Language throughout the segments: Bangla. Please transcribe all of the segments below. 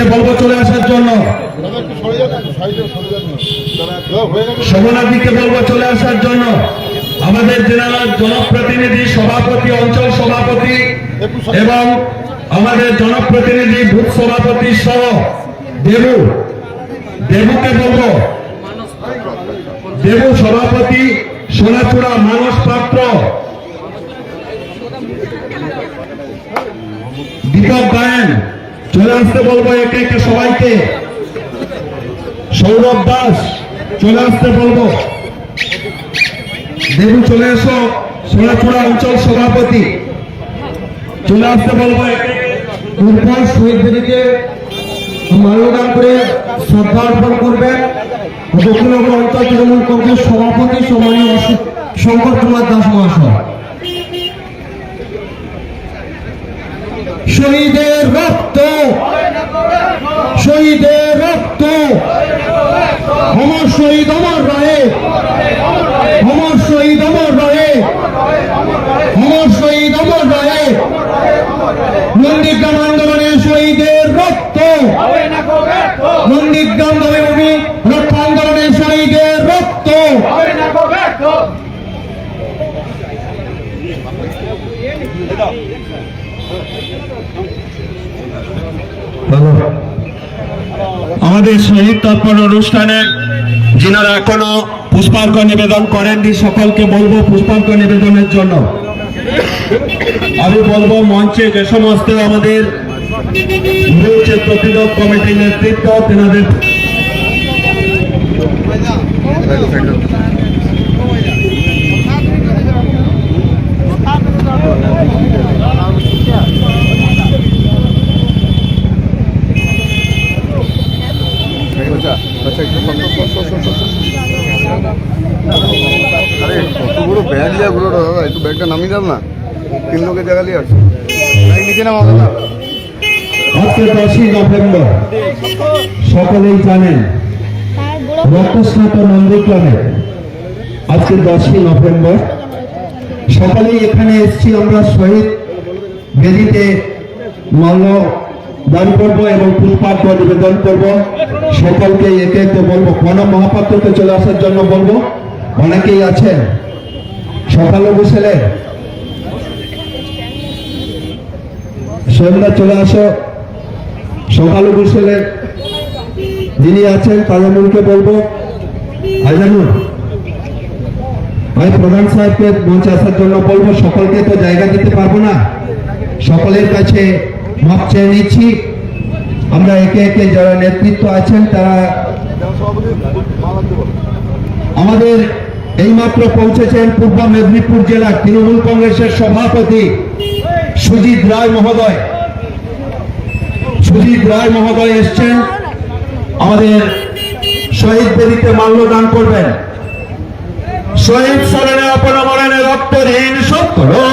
কে বলব চলে আসার জন্য? চলে আসার জন্য। আমাদের জনপ্রতিনিধি, সভাপতি, অঞ্চল সভাপতি এবং আমাদের জনপ্রতিনিধি, বুথ সভাপতি সহ দেবু। দেবুকে দেবু সভাপতি মানস পাত্র। দীপক চলে আসতে বলব একে একে সবাইকে। সৌরভ দাস, চলে আসতে বলব। দেবু, চলে এসো। সোনাচূড়া অঞ্চল সভাপতি। চলে আসতে বলব মাল্যদান করে শ্রদ্ধা অর্পণ করবেন। দক্ষিণবঙ্গ অঞ্চল তৃণমূল কংগ্রেস সভাপতি সম্মানীয় শঙ্কর কুমার দাস মহাশয়। শহীদের শহীদের রক্ত। অমর শহীদ, অমর রায়ে অমর শহীদ, অমর রায়ে অমর শহীদ, অমর রায়ে নন্দীগ্রাম আন্দোলনের শহীদের রক্ত। নন্দীগ্রাম দেবভূমি রক্ত আমাদের শহীদ তর্পণ অনুষ্ঠানে যিনারা এখনও পুষ্পার্ঘ নিবেদন করেননি, সকলকে বলব পুষ্পার্ঘ নিবেদনের জন্য। আমি বলব মঞ্চে যে সমস্ত আমাদের প্রতিরোধ কমিটির নেতৃত্ব, তেনাদের দাদা আজকে দশই নভেম্বর, সকলেই জানেন, রক্তস্নাত আজকে দশই নভেম্বর। এখানে এসেছি, আমরা শহীদ বেদিতে দান করব এবং পুষ্পার্ঘ নিবেদন করব। সকলকে একে একে বলব প্রণব মহাপাত্রকে চলে আসার জন্য বলব? অনেকেই আছেন। সকালে বসেলেন সন্ধ্যা চলে আসো। সকালে বসেলে যিনি আছেন তাজামুলকে বলব। আজানুর ভাই প্রধান সাহেবকে মঞ্চে আসার জন্য বলব, সকলকে তো জায়গা দিতে পারব না। সকলের কাছে মাপ চেয়ে নিচ্ছি। আমরা একে একে যারা নেতৃত্ব আছেন, তারা আমাদের এইমাত্র পৌঁছেছেন পূর্ব মেদিনীপুর জেলার তৃণমূল কংগ্রেসের সভাপতি সুজিত রায় মহোদয়। সুজিত রায় মহোদয় এসছেন। আমাদের শহীদ বেদিতে মাল্যদান করবেন। শহীদ স্মরণে আপন মরণে রক্ত ঋণ শোধ করো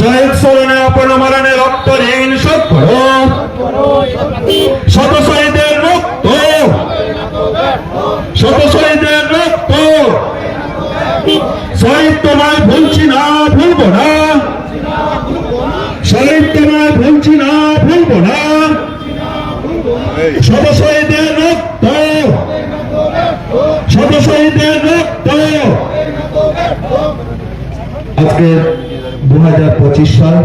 শহীদ স্মরণে আপন মরণে রক্ত ঋণ শোধ শত শহীদের রক্ত। শত শহীদের রক্ত। শহীদ তোমায় ভুলছি না, ভুলবো না শহীদ তোমায় ভুলছি না ভুলবো না আজকে দু হাজার পঁচিশ সাল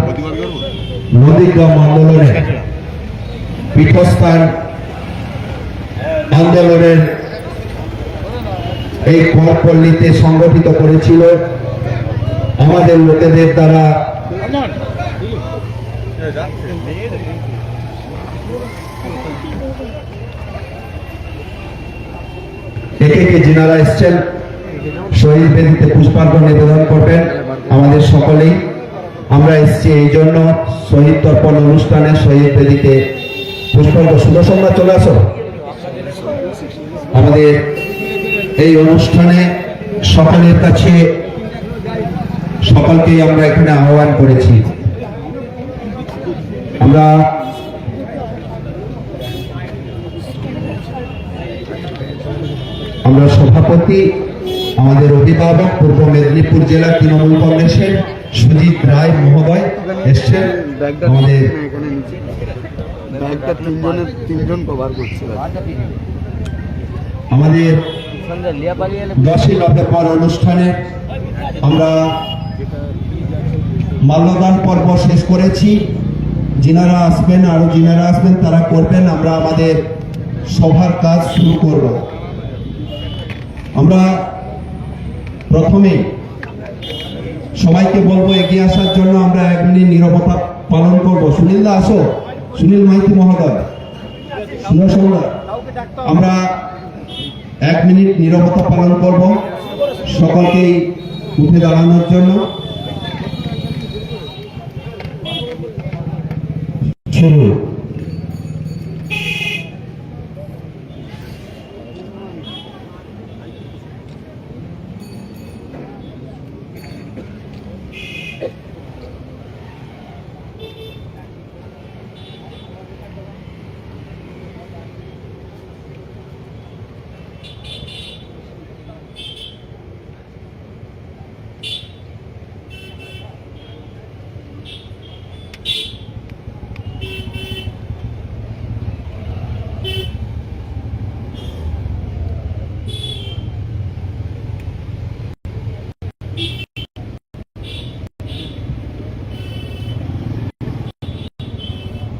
নদীগ্রাম আন্দোলনে পীঠস্থান আন্দোলনের এই করপল্লীতে সংগঠিত করেছিল আমাদের লোকেদের দ্বারা একে একে এসছেন শহীদ বেদিতে পুষ্পার্ঘ নিবেদন করবেন আমাদের সকলেই। আমরা এসেছি এই জন্য শহীদ তর্পণ অনুষ্ঠানে শহীদ বেদিতে পুষ্পার্ঘ সুদর্শনরা চলে আসো। আমাদের এই অনুষ্ঠানে সকলের কাছে সকলকেই আমরা এখানে আহ্বান করেছি। আমরা আমরা সভাপতি আমাদের অভিভাবক পূর্ব মেদিনীপুর জেলা তৃণমূল কংগ্রেসের সুজিত রায় মহোদয় এসছেন। আমাদের আমাদের দশই নভেম্বর অনুষ্ঠানে আমরা মাল্যদান পর্ব শেষ করেছি। যিনারা আসবেন আরও যিনারা আসবেন তারা করবেন। আমরা আমাদের সভার কাজ শুরু করব। আমরা প্রথমে সবাইকে বলব এগিয়ে আসার জন্য আমরা এক মিনিট নিরবতা পালন করব। সুনীল দা, আসো। সুনীল মাইতি মহোদয়। আমরা এক মিনিট নিরবতা পালন করব। সকলকেই উঠে দাঁড়ানোর জন্য। শুরু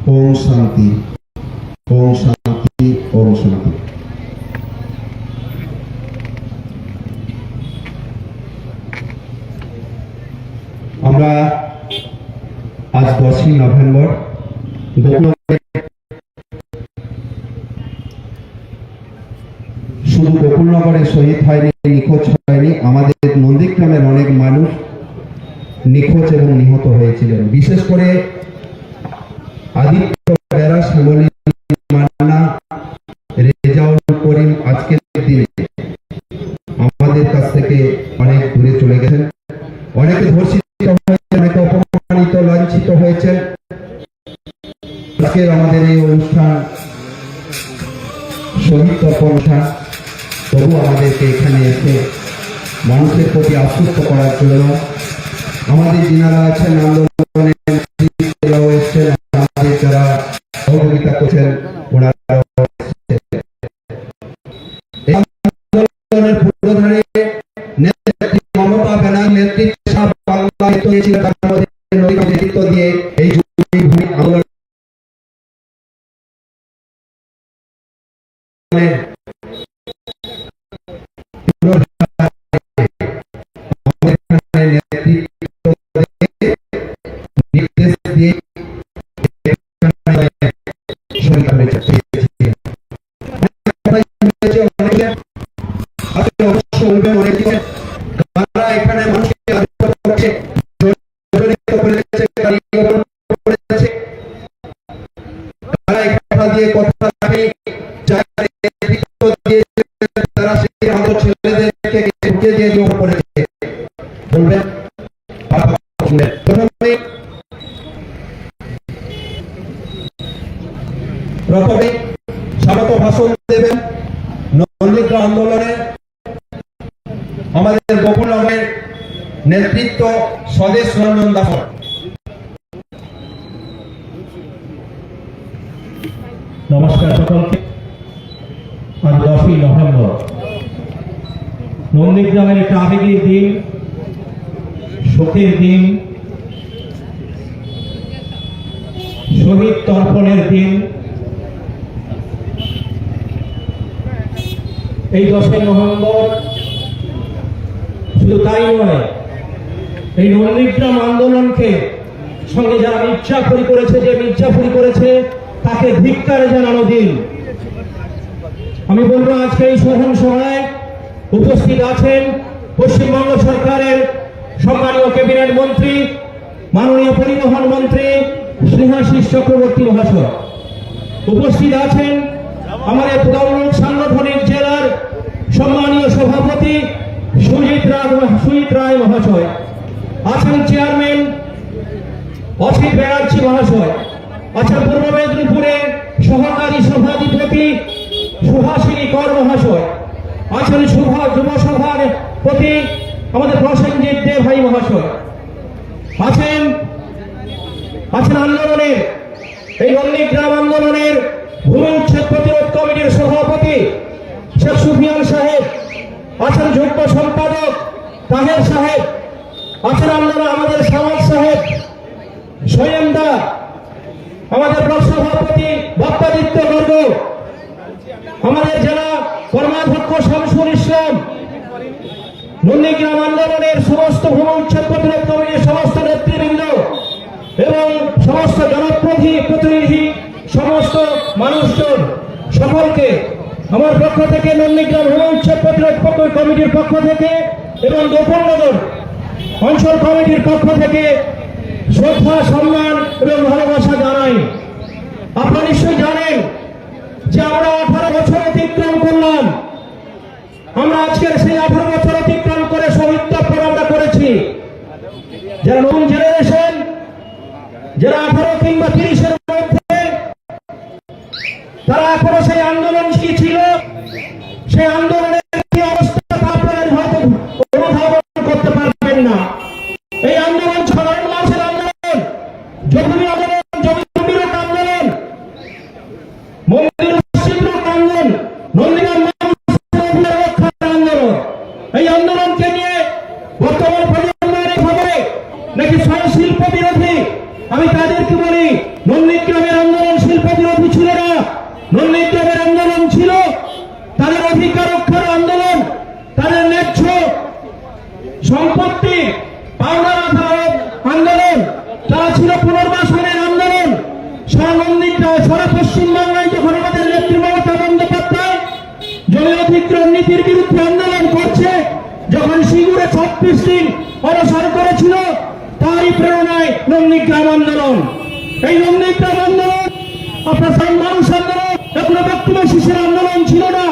ওম শান্তি ওম শান্তি ওম শান্তি। আমরা আজ দশই নভেম্বর শুধু গোকুলনগরে শহীদ হয়নি, নিখোঁজ হয়নি, আমাদের নন্দীগ্রামের অনেক মানুষ নিখোঁজ এবং নিহত হয়েছিলেন। বিশেষ করে আদিত্য অনেকে ধর্ষিত হয়েছেন, অনেকে অপমানিত, লাঞ্ছিত হয়েছেন। আজকের আমাদের এই অনুষ্ঠান শহীদ অনুষ্ঠান তবু আমাদেরকে এখানে এসে মানুষের প্রতি আশ্বস্ত করার জন্য আমাদের যিনারা আছেন, আন্দোলনে siga ঢুকে দিয়ে জোর করেছে বলবেন? প্রথমে স্বাগত ভাষণ দেবেন। নন্দিগ্রাম আন্দোলনে আমাদের গোকুলনগরের নেতৃত্ব স্বদেশ রঞ্জন দাস নমস্কার সকলকে। আজ দশই নভেম্বর নন্দীগ্রামের একটা আবেগের দিন, শোকের দিন, শহীদ তর্পণের দিন। এই দশই নভেম্বর শুধু তাই নয়, এই নন্দীগ্রাম আন্দোলনকে সঙ্গে যারা মির্জাফরি করেছে, যে মির্জাফরি করেছে, তাকে ধিক্কারে জানানো দিন। আমি বলব আজকে এই সহন সভায় উপস্থিত আছেন পশ্চিমবঙ্গ সরকারের সম্মানীয় ক্যাবিনেট মন্ত্রী, মাননীয় পরিবহন মন্ত্রী স্নেহাশিস চক্রবর্তী মহাশয়। উপস্থিত আছেন আমাদের তৃণমূল সাংগঠনিক জেলার সম্মানীয় সভাপতি সুজিত রায় সুজিত রায় মহাশয়। আছেন চেয়ারম্যান অসিত ব্যানার্জি মহাশয়। আছেন পূর্ব মেদিনীপুরের সহকারী সভাধিপতি সুহাসিনী কর মহাশয়। আছেন শুভা যুব সভার প্রতি আমাদের প্রসেনজিৎ দে ভাই মহাশয়। আছেন আছেন আন্দোলনের এই নন্দীগ্রাম আন্দোলনের ভূমি উচ্ছেদ প্রতিরোধ কমিটির সভাপতি শেখ সুফিয়ান সাহেব, আছেন যুগ্ম সম্পাদক তাহের সাহেব, আছেন আন্দোলন আমাদের সামাজ সাহেব সৈয়ন্দা আমাদের সভাপতি ভক্তাদিত্য গর্গ, আমাদের জেলা কর্মাধ্যক্ষ শামসুল ইসলাম, নন্দীগ্রাম আন্দোলনের সমস্ত উচ্ছেদ প্রতিরোধ কমিটির সমস্ত নেতৃবৃন্দ এবং সমস্ত জনপ্রতিনিধি প্রতিনিধি, সমস্ত মানুষজন সকলকে আমার পক্ষ থেকে নন্দীগ্রাম ভূমি উচ্ছেদ প্রতিরোধ কমিটির পক্ষ থেকে এবং গোপননগর অঞ্চল কমিটির পক্ষ থেকে শ্রদ্ধা, সম্মান এবং ভালোবাসা জানাই। আপনারা নিশ্চয়ই জানেন যে আমরা আঠারো বছর অতিক্রম করলাম, আমরা আজকের সেই আঠারো বছর অতিক্রম করে শহীদ তর্পণ আমরা করেছি। যারা নতুন জেনারেশন যারা আঠারো কিংবা তিরিশের মধ্যে তারা এখনও সেই আন্দোলন কি ছিল সেই আন্দোলনের কি অবস্থা তা আপনারা হয়তো অনুধাবন করতে পারবেন না এই আন্দোলন সাধারণ মানুষের আন্দোলন জমি আন্দোলন জমি জমির আন্দোলন মন্দির মসজিদের আন্দোলন নন্দীগ্রাম মানুষের রক্ষার আন্দোলন এই আন্দোলনকে নিয়ে বর্তমান প্রজন্মের ভাবে নাকি স্বয়ং শিল্প বিরোধী আমি তাদেরকে বলি নন্দীগ্রামের আন্দোলন শিল্প বিরোধী ছিল না নন্দীগ্রামের আন্দোলন ছিল তাদের অধিকার আন্দোলন, তাদের ন্যায্য সম্পত্তি, পাওনার আধার আন্দোলন, তারা ছিল পুনর্বাসনের আন্দোলন। সারা সারা পশ্চিমবাংলায় যখন আমাদের নেত্রী মমতা বন্দ্যোপাধ্যায় জমি অধিগ্রহণ নীতির বিরুদ্ধে আন্দোলন করছে, যখন সিঙ্গুরে ছত্রিশ দিন অবসর করেছিল, তারই প্রেরণায় নন্দীগ্রাম আন্দোলন। এই নন্দীগ্রাম আন্দোলন আপনার মানুষ আন্দোলন এগুলো ব্যক্তিগত শিশুর আন্দোলন ছিল না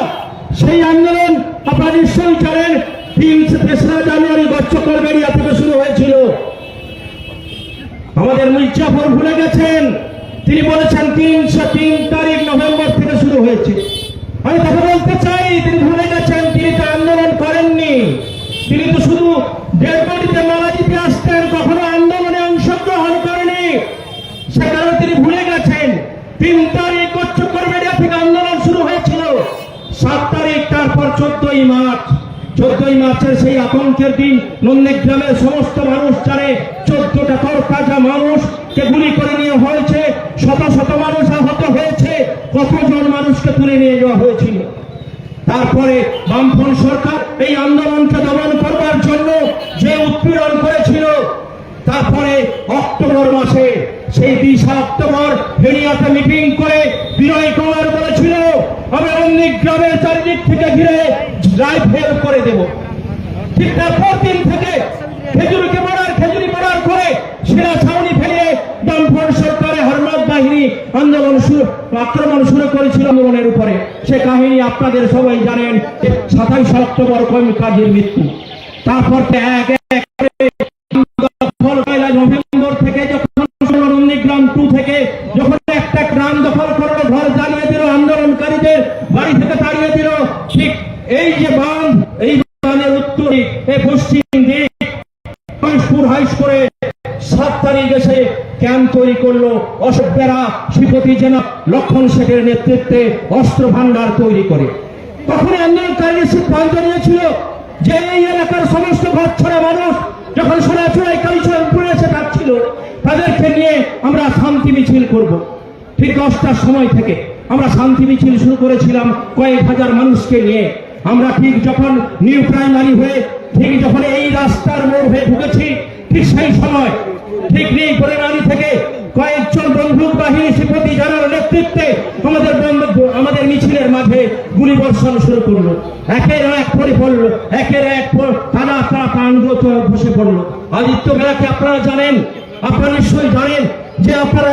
সেই আন্দোলন আপনারা নিশ্চয়ই জানেন, তিন তেসরা জানুয়ারি গচ্চকরবেরিয়া থেকে শুরু হয়েছিল। আমাদের মির্জাফর ভুলে গেছেন, তিনি বলেছেন তিনশো তিন তারিখ নভেম্বর থেকে শুরু হয়েছে। আমি তাকে বলতে চাই, তিনি ভুলে গেছেন, তিনি তো আন্দোলন করেননি। তিনি তো শুধু ডেড বডিতে মালা দিতে আসতেন, কখনো আন্দোলনে অংশগ্রহণ করেনি সে কারণে তিনি ভুলে গেছেন। তিন তারিখ কচ্চকরবেরিয়া থেকে আন্দোলন শুরু হয়েছিল সাত তারপর চোদ্দই মার্চ, চোদ্দই মার্চের সেই আতঙ্কের দিন, নন্দীগ্রামের সমস্ত মানুষ জানে চোদ্দটা তরতাজা মানুষকে গুলি করে নিয়ে হয়েছে, শত শত মানুষ আহত হয়েছে, কতজন মানুষকে তুলে নিয়ে যাওয়া হয়েছিল। তারপরে বামফ্রন্ট সরকার এই আন্দোলনকে দমন করবার জন্য যে উৎপীড়ন করেছিল, তারপরে অক্টোবর মাসে সেই বিশে অক্টোবর হেরিয়াতে মিটিং করে বিনয় কুমার আমি অন্য গ্রামের চারিদিক থেকে ঘিরে রাইফেল করে দেব। ঠিক তারপর দিন থেকে খেজুরিকে মারার খেজুরি মারার করে সেরা ছাউনি ফেলিয়ে বামফ্রন্ট সরকারের হরমাদ বাহিনী আন্দোলন শুরু, আক্রমণ শুরু করেছিল আন্দোলনের উপরে। সে কাহিনী আপনাদের সবাই জানেন সাতাইশ অক্টোবর কমি কাজীর মৃত্যু। তারপর এক এক শ্রীপতি জেনা লক্ষণ শেখের নেতৃত্বে অস্ত্র ভান্ডার তৈরি করে তখন আন্দোলনকারীরা সিদ্ধান্ত নিয়েছিল যে এই এলাকার সমস্ত ঘর ছড়া মানুষ যখন সোনাচুরাই কালীচরণপুরে এসে থাকছিল তাদেরকে নিয়ে আমরা শান্তি মিছিল করব। ঠিক দশটার সময় থেকে আমরা শান্তি মিছিল শুরু করেছিলাম কয়েক হাজার মানুষকে নিয়ে আমরা ঠিক যখন নিউ প্রাইমারি হয়ে ঠিক যখন এই রাস্তার মোড় হয়ে ঢুকেছি, ঠিক সেই সময়, ঠিক নিউ প্রাইমারি থেকে কয়েকজন বন্দুক বাহিনী শ্রীপতি জানার নেতৃত্বে আমাদের বন্ধু, আমাদের মিছিলের মাঝে গুলি বর্ষণ শুরু করল। একের এক পরে পড়ল, একের এক তারা তারা প্রাণগত বসে পড়ল। আদিত্য বেলাকে আপনারা জানেন, আপনারা নিশ্চয়ই জানেন যে আপনারা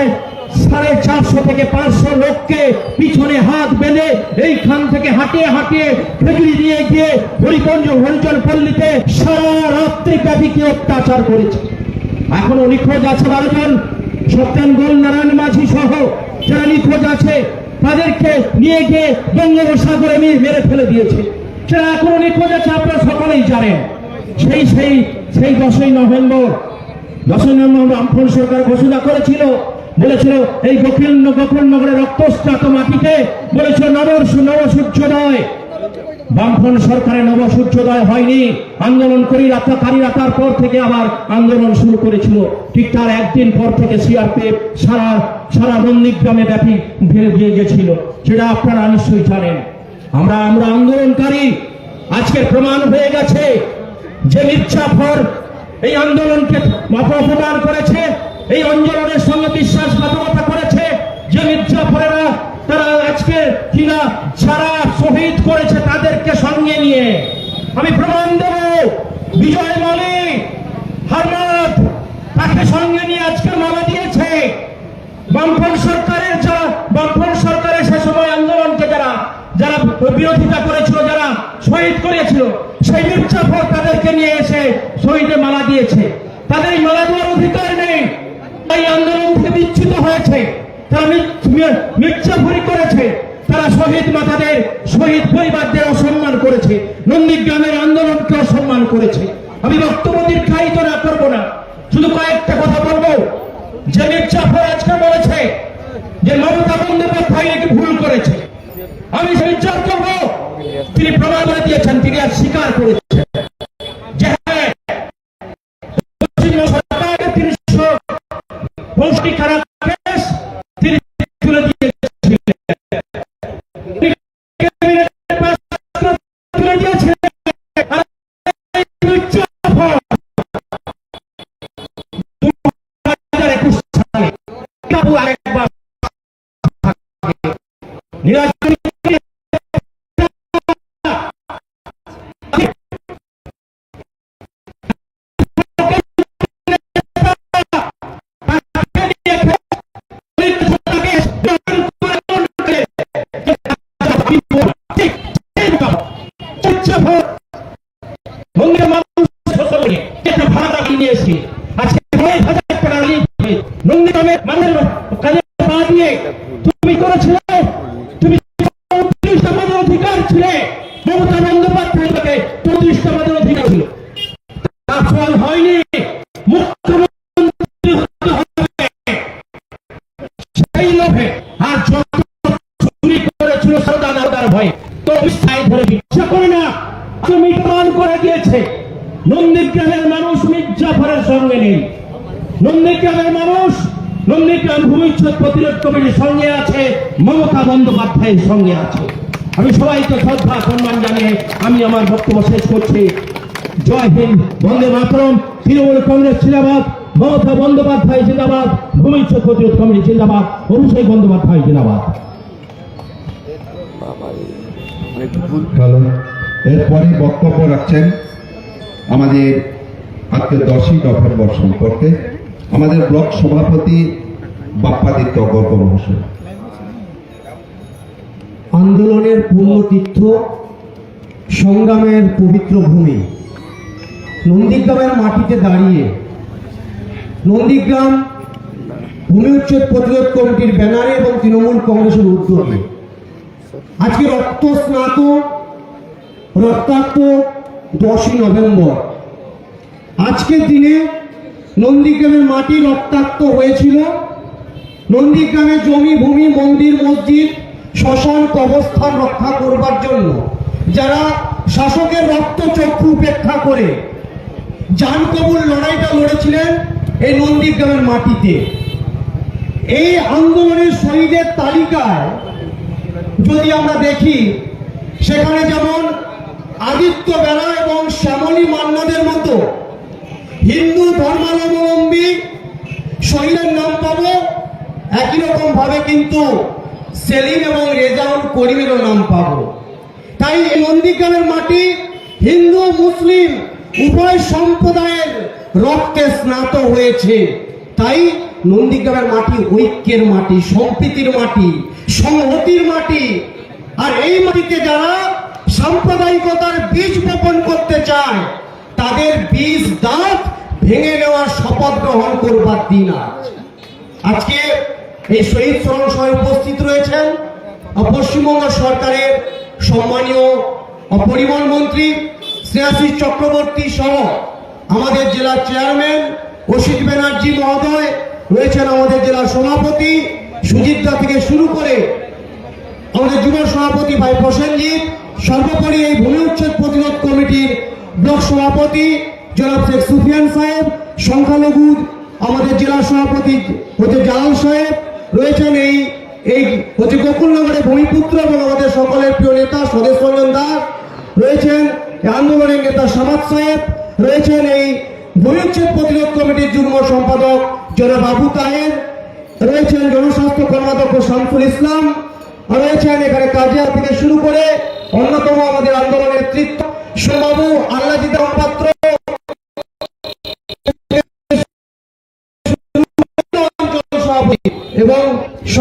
সাড়ে চারশো থেকে পাঁচশো লোককে পিছনে হাত বেঁধে এইখান থেকে হাঁটিয়ে হাঁটিয়ে খেজুরি দিয়ে গিয়ে হরিপঞ্জ হরিজন পল্লীতে সারা রাত্রি ব্যাপী অত্যাচার করেছে। এখনও নিখোঁজ আছে বারো জন গোল, নারায়ণ মাঝি সহ যারা নিখোঁজ আছে, তাদেরকে নিয়ে গিয়ে বঙ্গোপসাগরে মেরে ফেলে দিয়েছে। যারা এখনও নিখোঁজ আছে, আপনারা সকলেই জানেন, সেই সেই সেই দশই নভেম্বর দশই নভেম্বর বামফ্রন্ট সরকার ঘোষণা করেছিল, বলেছিল, এই গোকুল গোকুল নগরের রক্তস্নাত মাটিতে বলেছিল নব নব সূর্যোদয় বামফ্রন্ট সরকারের নব সূর্যোদয় হয়নি। আন্দোলন করি রাতাকারীরা তারপর থেকে আবার আন্দোলন শুরু করেছিল। ঠিক তার একদিন পর থেকে সিআরপিএফ সারা সারা নন্দীগ্রামে ব্যাপী ভেড়ে দিয়ে গেছিল। সেটা আপনারা নিশ্চয়ই জানেন। আমরা আমরা আন্দোলনকারী। আজকের প্রমাণ হয়ে গেছে যে মির্জাফর এই আন্দোলনকে অপমান করেছে, এই আন্দোলনের সঙ্গে বিশ্বাসঘাতকতা করেছে, যে মির্জাফরেরা তারা আজকে কিনা যারা শহীদ করেছে তাদেরকে সঙ্গে নিয়ে। আমি প্রমাণ দেব, বিজয় মালিক হারনাথ তাকে সঙ্গে নিয়ে আজকে মারা দিয়েছে। বামফ্রন্ট সরকারের যারা, বামফ্রন্ট সরকারের সে সময় আন্দোলনকে যারা যারা বিরোধিতা করেছিল, যারা শহীদ করেছিল, সেই মির্জাফর তাদেরকে নিয়ে এসে শহীদে মালা দিয়েছে। তাদের মালা দেওয়ার অধিকার নেই। এই আন্দোলন থেকে বিচ্ছুত হয়েছে। তারা মির্জাফরি করেছে। তারা শহীদ মাতাদের, শহীদ পরিবারদের অসম্মান করেছে। নন্দীগ্রামের আন্দোলনকে অসম্মান করেছে। আমি বক্তব্য দীর্ঘায়িত না করব না। শুধু কয়েকটা কথা বলব। যে মির্জাফর আজকে বলেছে যে মমতা বন্দ্যোপাধ্যায় নাকি ভুল করেছে। আমি বিচার তিনি প্রমাণ করে দিয়েছেন, তিনি আর স্বীকার করেছেন। নির্বাচনী মন্দিরের ভূমিচ্ছেদ প্রতিরোধ কমিটির সঙ্গে আছে, মমতা বন্দ্যোপাধ্যায়ের সঙ্গে আছে। আমি সবাইকে শ্রদ্ধা, সম্মান জানিয়ে আমি আমার বক্তব্য শেষ করছি। জয় হিন্দ, বন্দে মাতরম, তৃণমূল কংগ্রেস জিন্দাবাদ, মমতা বন্দ্যোপাধ্যায় জিন্দাবাদ ভূমিচ্ছেদ প্রতিরোধ কমিটি জিন্দাবাদ, অভিষেক বন্দ্যোপাধ্যায় জিন্দাবাদ। এরপরে বক্তব্য রাখছেন আমাদের আজকে দশই নভেম্বর সম্পর্কে। আমাদের ব্লক সভাপতি বাপ্পাদিত্য গর্গ মহাশয় আন্দোলনের পূর্ণতীর্থ সংগ্রামের পবিত্র ভূমি। নন্দীগ্রামের মাটিতে দাঁড়িয়ে নন্দীগ্রাম ভূমি উচ্ছেদ প্রতিরোধ কমিটির ব্যানারে এবং তৃণমূল কংগ্রেসের উদ্যোগে। আজকে রক্ত স্নাত রক্তাক্ত দশই নভেম্বর। আজকের দিনে নন্দীগ্রামের মাটি রক্তাক্ত হয়েছিল। নন্দীগ্রামে জমি, ভূমি, মন্দির, মসজিদ, শ্মশান কবস্থান রক্ষা করবার জন্য যারা শাসকের রক্ত চক্ষু উপেক্ষা করে জান কবুল লড়াইটা লড়েছিলেন এই নন্দীগ্রামের মাটিতে। এই আন্দোলনের শহীদের তালিকায় যদি আমরা দেখি, সেখানে যেমন আদিত্য বেলা এবং শ্যামলী মান্নাদের মতো হিন্দু ধর্মাবলম্বী শহীদের নাম পাবো একই রকম ভাবে কিন্তু সেলিম এবং রেজাউল করিমেরও নাম পাবো। তাই এই নন্দীগ্রামের মাটি হিন্দু, মুসলিম উভয় সম্প্রদায়ের রক্তে স্নাত হয়েছে। তাই নন্দীগ্রামের মাটি ঐক্যের মাটি, সম্প্রীতির মাটি, সংহতির মাটি। আর এই মাটিতে যারা সাম্প্রদায়িকতার বীজ বপন করতে চায়, তাদের বীজ দাঁত ভেঙে নেওয়ার শপথ গ্রহণ করবার দিন আজ। আজকে এই শহীদ স্মরণ সভায় উপস্থিত রয়েছেন পশ্চিমবঙ্গ সরকারের সম্মানীয় পরিবহন মন্ত্রী শ্রেয়াশিস চক্রবর্তী সহ আমাদের জেলার চেয়ারম্যান অসিত ব্যানার্জি মহোদয়, রয়েছেন আমাদের জেলার সভাপতি সুজিতদা থেকে শুরু করে আমাদের যুব সভাপতি ভাই প্রসেনজিৎ, সর্বোপরি এই ভূমি উচ্ছেদ প্রতিরোধ কমিটির ব্লক সভাপতি জনাব শেখ সুফিয়ান সাহেব, সংখ্যালঘু আমাদের জেলা সভাপতি হচ্ছে জালাল সাহেব রয়েছেন এই এই হচ্ছে গোকুলনগরের ভূমিপুত্র এবং আমাদের সকলের প্রিয় নেতা স্বদেশ রঞ্জন দাস, রয়েছেন আন্দোলনের নেতা সামাদ সাহেব, রয়েছেন এই ভূমি উচ্ছেদ প্রতিরোধ কমিটির যুগ্ম সম্পাদক জনাব আবু তাহের, রয়েছেন জনস্বাস্থ্য কর্মাধ্যক্ষ শামসুল ইসলাম রয়েছেন এখানে কাজিয়া থেকে শুরু করে অন্যতম আমাদের আন্দোলনের নেতৃত্ব সোমবাবু আল্লাজিদ পাত্র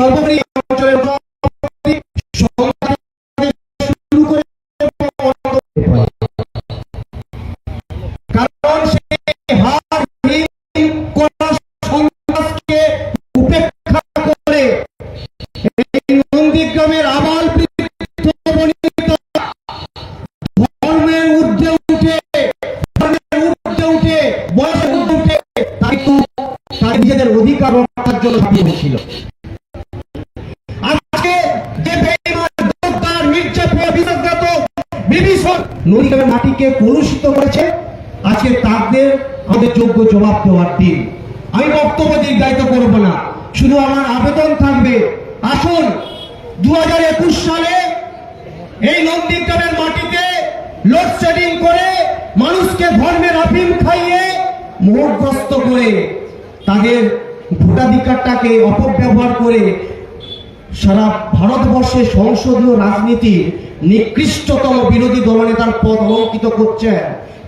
সর্বোপরি ভোটাধিকারটাকে অপব্যবহার করে সারা ভারতবর্ষে সংসদীয় রাজনীতি নিকৃষ্টতম বিরোধী দলনেতার পদ অলঙ্কিত করছেন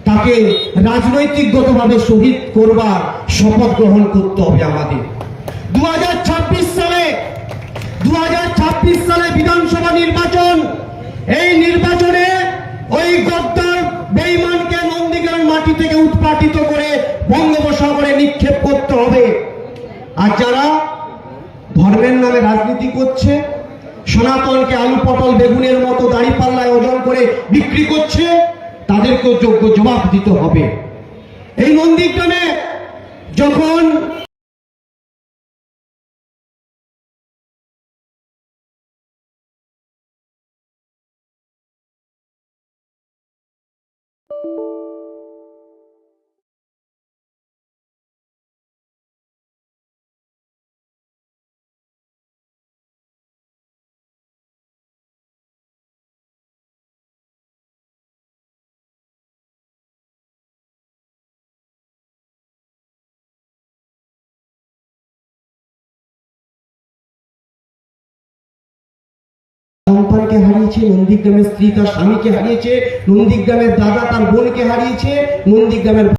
তাকে রাজনৈতিকগতভাবে শহীদ করবার শপথ গ্রহণ করতে হবে আমাদের। দুহাজার ছাব্বিশ সালে দু হাজার ছাব্বিশ সালে বিধানসভা নির্বাচন। এই নির্বাচনে ওই গদ্দার, বেইমানকে নন্দীগ্রাম মাটি থেকে উৎপাটিত করে বঙ্গোপসাগরে নিক্ষেপ করতে হবে। আর যারা ধর্মের নামে রাজনীতি করছে, সনাতনকে আলু পটল বেগুনের মতো দাঁড়িপাল্লায় ওজন করে বিক্রি করছে, তাদেরকেও যোগ্য জবাব দিতে হবে। এই নন্দীগ্রামে যখন হারিয়েছে নন্দীগ্রামের স্ত্রী তার স্বামীকে হারিয়েছে নন্দীগ্রামের দাদা তার বোনকে হারিয়েছে নন্দীগ্রামের